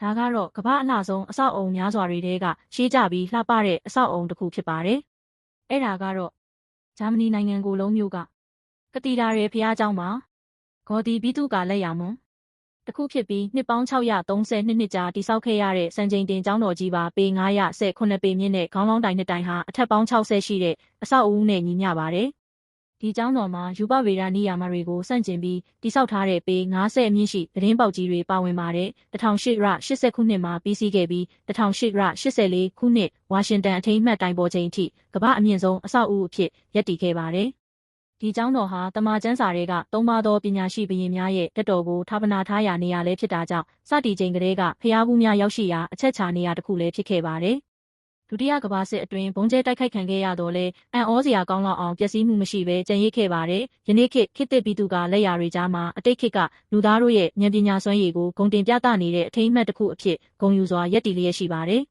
ဒါကတော့ကမ္ဘာအလှဆုံးအဆောက်အအုံများစွာတွေထဲကရှေးကြပြီးလှပတဲ့အဆောက်အအုံတစ်ခုဖြစ်ပါတယ်။အဲ့ဒါကတော့ဂျာမနီနိုင်ငံကိုလုံးမြို့ကကတိဒါရဲဖျားเจ้าမှာဂေါ်ဒီဘီတုကလက်ရမွန်တစ်ခုဖြစ်ပြီးနှစ်ပေါင်း632နှစ်ကြာတိစောက်ခဲ့ရတဲ့စံချိန်တင်ကျောင်းတော်ကြီးပါပေ918ပေမြင့်တဲ့ခေါင်းလောင်းတိုင်နှစ်တိုင်ဟာအထက်ပေါင်း60ရှိတဲ့အဆောက်အဦနဲ့ညီမျှပါတယ်။ ဒီကျောင်းတော်မှာယူပဗေဒနိယာမတွေကိုစန့်ကျင်ပြီးတိစောက်ထားတဲ့ပေ90အမြင့်ရှိသတင်းပေါက်ကြီးတွေပါဝင်ပါတယ်။1880ခုနှစ်မှာပြီးစီးခဲ့ပြီး1884ခုနှစ်ဝါရှင်တန်အထိမ်းအမှတ်တိုင်ပေါ်ချိန်အထိကမ္ဘာအမြင့်ဆုံးအဆောက်အဦအဖြစ်ရပ်တည်ခဲ့ပါတယ်။ဒီကျောင်းတော်ဟာတမန်ကျမ်းစာတွေကသုံးပါသောပညာရှိဘုရင်များရဲ့တက်တော်ကိုဌာပနာထားရာနေရာလည်းဖြစ်တာကြောင့်စတီချိန်ကလေးကဖျားဘူးများရောက်ရှိရာအချက်ချာနေရာတစ်ခုလည်းဖြစ်ခဲ့ပါတယ်။ ဒုတိယကမ္ဘာစစ်အတွင်းဘုံကျဲတိုက်ခိုက်ခံခဲ့ရတော့လဲအံ့ဩစရာကောင်းလောက်အောင်ပျက်စီးမှုမရှိဘဲကြံရစ်ခဲ့ပါတယ်။ယနေ့ခေတ်ခေတ်သစ်ပြည်သူကလက်ရာတွေကြားမှာအတိတ်ခေတ်ကလူသားတို့ရဲ့ဉာဏ်ပညာစွမ်းရည်ကိုဂုံတင်ပြသနေတဲ့အထိမ်းအမှတ်တစ်ခုအဖြစ်ဂုံယူစွာရပ်တည်လျက်ရှိပါတယ်